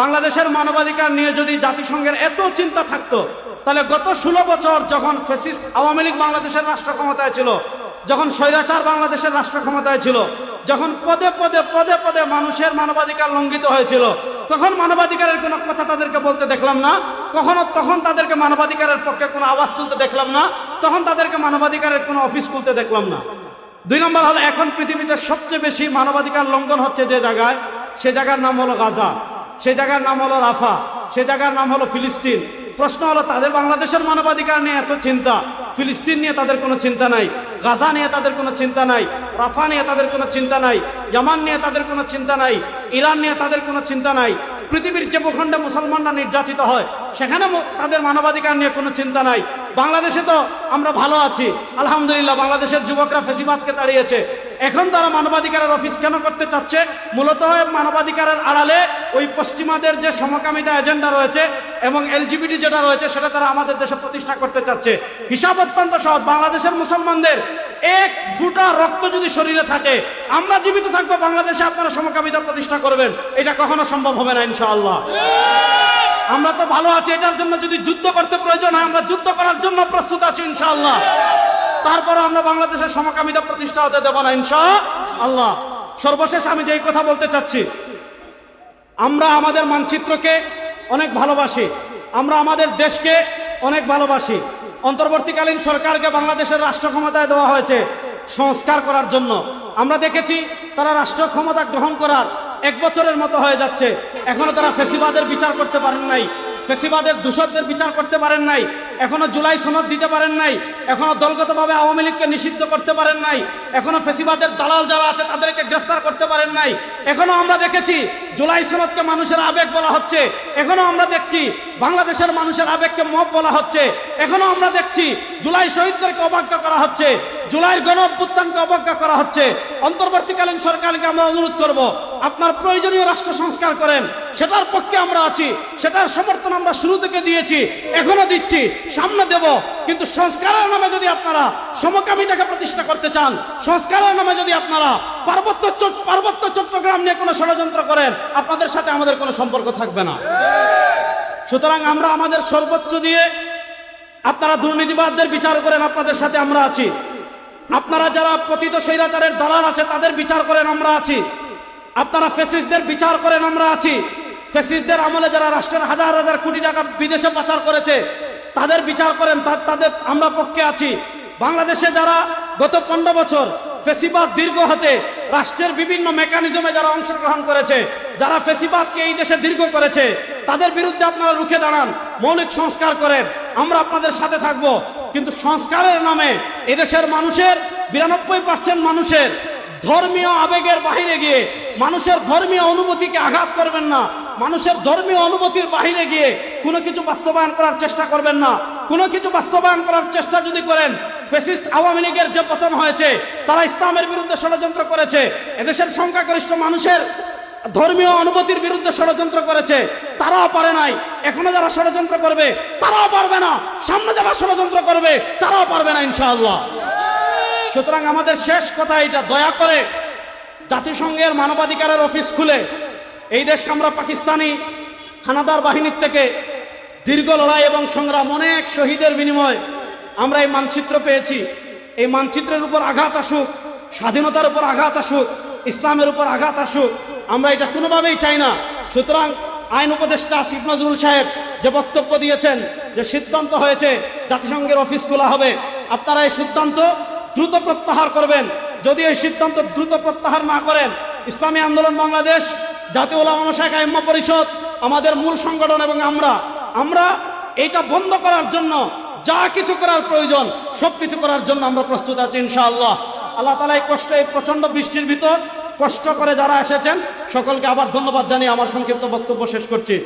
বাংলাদেশের মানবাধিকার নিয়ে যদি জাতিসংঘের এত চিন্তা থাকতো, তাহলে গত ষোলো বছর যখন ফেসিস্ট আওয়ামী লীগ বাংলাদেশের রাষ্ট্র ক্ষমতায় ছিল, যখন স্বৈরাচার বাংলাদেশের রাষ্ট্র ক্ষমতায় ছিল, যখন পদে পদে পদে পদে মানুষের মানবাধিকার লঙ্ঘিত হয়েছিল, তখন মানবাধিকারের কোনো কথা তাদেরকে বলতে দেখলাম না, কখনো তখন তাদেরকে মানবাধিকারের পক্ষে কোনো আওয়াজ তুলতে দেখলাম না, তখন তাদেরকে মানবাধিকারের কোনো অফিস খুলতে দেখলাম না। দুই নম্বর হলো, এখন পৃথিবীতে সবচেয়ে বেশি মানবাধিকার লঙ্ঘন হচ্ছে যে জায়গায়, সে জায়গার নাম হলো গাজা। সে জায়গার নাম হলো রাফা, সে জায়গার নাম হলো ফিলিস্তিন। প্রশ্ন হলো, তাদের বাংলাদেশের মানবাধিকার নিয়ে এত চিন্তা, ফিলিস্তিন নিয়ে তাদের কোনো চিন্তা নাই, গাজা নিয়ে তাদের কোনো চিন্তা নাই, রাফা নিয়ে তাদের কোনো চিন্তা নাই, ইয়ামান নিয়ে তাদের কোনো চিন্তা নাই, ইরান নিয়ে তাদের কোনো চিন্তা নাই, পৃথিবীর যে ভূখণ্ডে মুসলমানরা নির্যাতিত হয়, সেখানে তাদের মানবাধিকার নিয়ে কোনো চিন্তা নাই। বাংলাদেশে তো আমরা ভালো আছি। আলহামদুলিল্লাহ, বাংলাদেশের যুবকরা ফেসিবাদকে দাঁড়িয়েছে এখন তারা মানবাধিকারের অফিস কেন করতে চাচ্ছে? মূলত মানবাধিকারের আড়ালে ওই পশ্চিমাদের যে সমকামিতা এজেন্ডা রয়েছে এবং এলজিবিটি যেটা রয়েছে, সেটা তারা আমাদের দেশে প্রতিষ্ঠা করতে চাচ্ছে। হিসাব অত্যন্ত সহজ, বাংলাদেশের মুসলমানদের এক ফুটা রক্ত যদি শরীরে থাকে, আমরা জীবিত থাকব, বাংলাদেশে আপনারা সমকামিতা প্রতিষ্ঠা করবেন। এটা কখনো সম্ভব হবে না, ইনশাআল্লাহ। আমরা তো ভালো আছি, এটার জন্য যদি যুদ্ধ করতে প্রয়োজন হয়, আমরা যুদ্ধ করার জন্য প্রস্তুত আছি ইনশাআল্লাহ। তারপরে আমরা বাংলাদেশের সমকামিতা প্রতিষ্ঠা হতে দেব না ইনশা আল্লাহ সর্বশেষ আমি যেই কথা বলতে চাচ্ছি, আমরা আমাদের মানচিত্রকে অনেক ভালোবাসি, আমরা আমাদের দেশকে অনেক ভালোবাসি। অন্তর্বর্তীকালীন সরকারকে বাংলাদেশের রাষ্ট্র ক্ষমতায় দেওয়া হয়েছে সংস্কার করার জন্য। আমরা দেখেছি তারা রাষ্ট্র ক্ষমতা গ্রহণ করার এক বছরের মতো হয়ে যাচ্ছে। এখনও তারা ফেসিবাদের বিচার করতে পারেন নাই। ফেসিবাদের দূষকদের বিচার করতে পারেন নাই। এখনও জুলাই সনদ দিতে পারেন নাই, এখনও দলগতভাবে আওয়ামী লীগকে নিষিদ্ধ করতে পারেন নাই, এখনও ফেসিবাদের দালাল যারা আছে তাদেরকে গ্রেফতার করতে পারেন নাই। এখনও আমরা দেখেছি জুলাই সনদকে মানুষের আবেগ বলা হচ্ছে, এখনও আমরা দেখছি বাংলাদেশের মানুষের আবেগকে মব বলা হচ্ছে, এখনও আমরা দেখছি জুলাই শহীদদেরকে অবজ্ঞা করা হচ্ছে, জুলাইয়ের গণ অভ্যুত্থানকে অবজ্ঞা করা হচ্ছে। অন্তর্বর্তীকালীন সরকারকে আমরা অনুরোধ করব, আপনার প্রয়োজনীয় রাষ্ট্র সংস্কার করেন, সেটার পক্ষে আমরা আছি, সেটার সমর্থন আমরা শুরু থেকে দিয়েছি, এখনও দিচ্ছি। সামনে দেব। কিন্তু সংস্কারের নামে যদি আপনারা সমকামিতাকে প্রতিষ্ঠা করতে চান, সংস্কারের নামে যদি আপনারা পার্বত্য পার্বত্য চট্টগ্রাম নিয়ে কোনো ষড়যন্ত্র করেন, আপনাদের সাথে আমাদের কোনো সম্পর্ক থাকবে না। সুতরাং আমরা আমাদের সর্বোচ্চ দিয়ে আপনারা দুর্নীতিবাদদের বিচার করেন, আপনাদের সাথে আমরা আছি। আপনারা যারা পতিত স্বৈরাচারের দালাল আছে, তাদের বিচার করেন, আমরা আছি। আপনারা ফেসিস্টদের বিচার করেন, আমরা আছি। ফেসিস্টদের আমলে যারা রাষ্ট্রের হাজার হাজার কোটি টাকা বিদেশে পাচার করেছে তাদের বিচার করেন তাদের আমরা পক্ষে আছি। বাংলাদেশে যারা গত পনেরো বছর ফেসিবাদ দীর্ঘ হাতে রাষ্ট্রের বিভিন্ন মেকানিজমে যারা অংশগ্রহণ করেছে, যারা ফেসিবাদকে এই দেশে দীর্ঘ করেছে, তাদের বিরুদ্ধে আপনারা রুখে দাঁড়ান, মৌলিক সংস্কার করেন, আমরা আপনাদের সাথে থাকব। কিন্তু সংস্কারের নামে এদেশের মানুষের, বিরানব্বই পার্সেন্ট মানুষের ধর্মীয় আবেগের বাহিরে গিয়ে মানুষের ধর্মীয় অনুভূতিকে আঘাত করবেন না। মানুষের ধর্মীয় অনুমতির বাহিরে গিয়ে কোনো কিছু বাস্তবায়ন করার চেষ্টা করবেন না। কোনো কিছু বাস্তবায়ন করার চেষ্টা যদি করেন ফেসিস্ট আওয়ামী লীগের যে পতন হয়েছে, তারা ইসলামের বিরুদ্ধে ষড়যন্ত্র করেছে, এদেশের সংখ্যাগরিষ্ঠ মানুষের ধর্মীয় অনুভূতির বিরুদ্ধে ষড়যন্ত্র করেছে, তারাও পারে নাই। এখনও যারা ষড়যন্ত্র করবে, তারাও পারবে না। সামনে যারা ষড়যন্ত্র করবে, তারাও পারবে না ইনশাআল্লাহ। সুতরাং আমাদের শেষ কথা এটা, দয়া করে জাতিসংঘের মানবাধিকারের অফিস খুলে এই দেশকে আমরা পাকিস্তানি হানাদার বাহিনীর থেকে দীর্ঘ লড়াই এবং সংগ্রাম, অনেক শহীদের বিনিময় আমরা এই মানচিত্র পেয়েছি। এই মানচিত্রের উপর আঘাত আসুক, স্বাধীনতার উপর আঘাত আসুক, ইসলামের উপর আঘাত আসুক, আমরা এটা কোনোভাবেই চাই না। সুতরাং আইন উপদেষ্টা আসিফ নজরুল সাহেব যে বক্তব্য দিয়েছেন, যে সিদ্ধান্ত হয়েছে জাতিসংঘের অফিস খোলা হবে, আপনারা এই সিদ্ধান্ত দ্রুত প্রত্যাহার করবেন। যদি এই সিদ্ধান্ত দ্রুত প্রত্যাহার না করেন, ইসলামী আন্দোলন বাংলাদেশ জাতীয় ওলামা শাখা এম্মা পরিষদ, আমাদের মূল সংগঠন এবং আমরা আমরা এটা বন্ধ করার জন্য যা কিছু করার প্রয়োজন, সব কিছু করার জন্য আমরা প্রস্তুত আছি ইনশাআল্লাহ। আল্লাহ তালা এই কষ্ট, এই প্রচণ্ড বৃষ্টির ভিতর কষ্ট করে যারা এসেছেন, সকলকে আবার ধন্যবাদ জানিয়ে আমার সংক্ষিপ্ত বক্তব্য শেষ করছি।